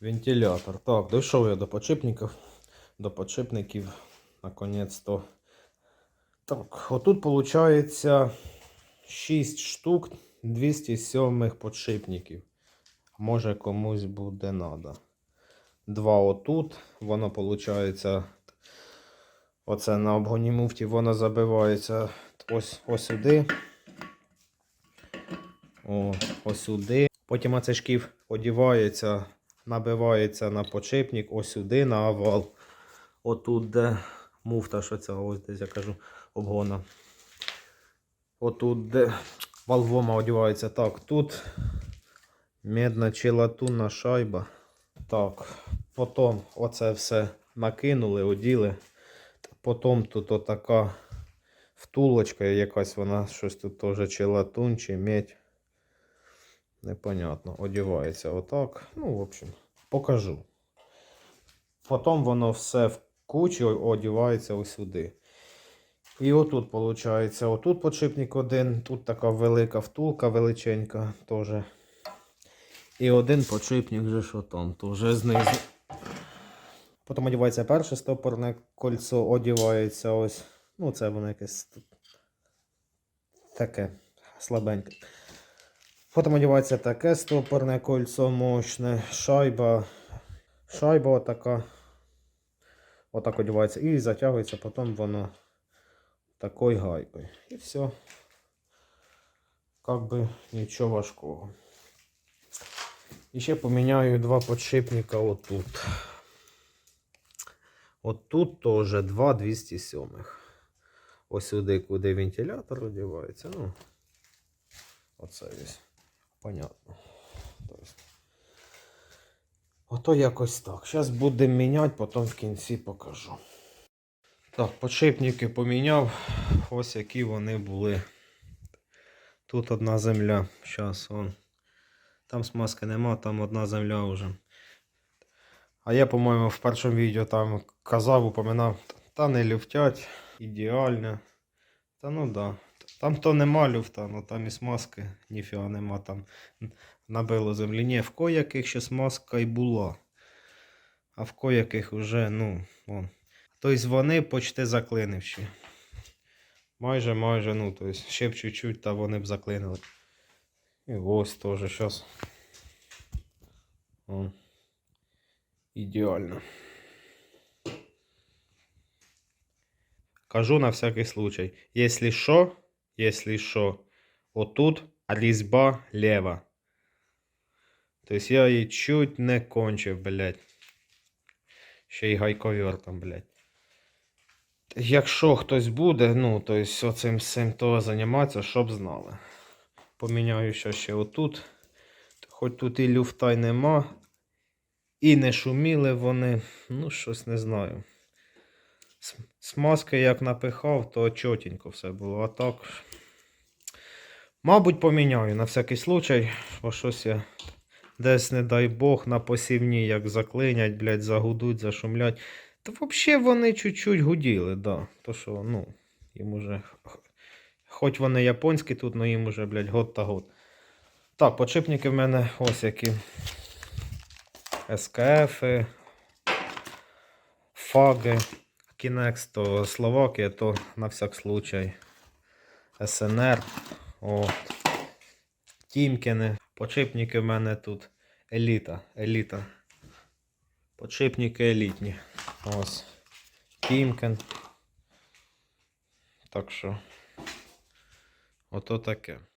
Вентилятор. Так, дійшов я до подшипників. До подшипників. Наконець-то. Так, отут виходить 6 штук 207 подшипників. Може комусь буде надо. Два отут. Воно виходить. Оце на обгоні муфті воно забивається ось, ось сюди. О, ось сюди. Потім оцей шкіф одівається, набивається на подшипник, ось сюди, на овал. Отут, де муфта, що це, ось десь я кажу, обгона. Отут, де валвома одівається. Так, тут медна чи латунна шайба. Так, потім оце все накинули, оділи. Потім тут отака втулочка якась, вона щось тут теж чи латунь, чи медь. Непонятно. Одівається отак. Ну, в общем, покажу. Потім воно все в кучі одівається ось сюди. І отут, виходить, отут подшипник один, тут така велика втулка величенька теж. І один подшипник вже що там, знизу. Потім одівається перше стопорне кольцо, одівається ось. Ну, це воно якесь таке слабеньке. Потім одівається таке стопорне кольцо мощне, шайба. Шайба отака. Отак одівається і затягується, потім воно такою гайкою. І все. Как би нічого важкого. І ще поміняю два подшипника отут. От тут теж два 207. Ось сюди, куди вентилятор одівається. Ну, оце ось. Понятно. Тобто, Ото якось так. Зараз будемо міняти, потім в кінці покажу. Так, подшипники поміняв. Ось які вони були. Тут одна земля. Зараз он. Там смазки нема, там одна земля вже. А я, по-моєму, в першому відео там казав, упоминав, та не люфтять, ідеально. Та ну да. Там то нема люфта, ну там і смазки ніфіга нема там. Набило землі. Ні, в кояких ще смазка й була. А в кояких вже, ну, вон. Тобто вони почти заклинивші. Майже, майже, ну, тобто ще б чуть-чуть, та вони б заклинили. І ось теж зараз. Ідеально. Кажу на всякий случай. Если що, если що, отут різьба лева. Тобто я її чуть не кончив, блядь. Ще й гайковер там, блядь. Якщо хтось буде, ну, то есть оцим всім то займатися, щоб знали. Поміняю ще ще отут. Хоч тут і люфта й нема. І не шуміли вони. Ну, щось не знаю. Смазки як напихав, то чотенько все було. А так. Мабуть, поміняю на всякий случай, бо щось я десь, не дай Бог, на посівні як заклинять, блядь, загудуть, зашумлять. Та взагалі вони чуть-чуть гуділи, да. То що, ну, їм уже. Хоч вони японські тут, але їм уже, блядь, год та год. Так, подшипники в мене ось які. СКФ, фаги, Кінекс, то Словакія, то на всяк случай СНР. От. Тімкіни. Подшипники в мене тут еліта. Еліта. Подшипники елітні. Ось. Тімкен. Так що. Ото таке.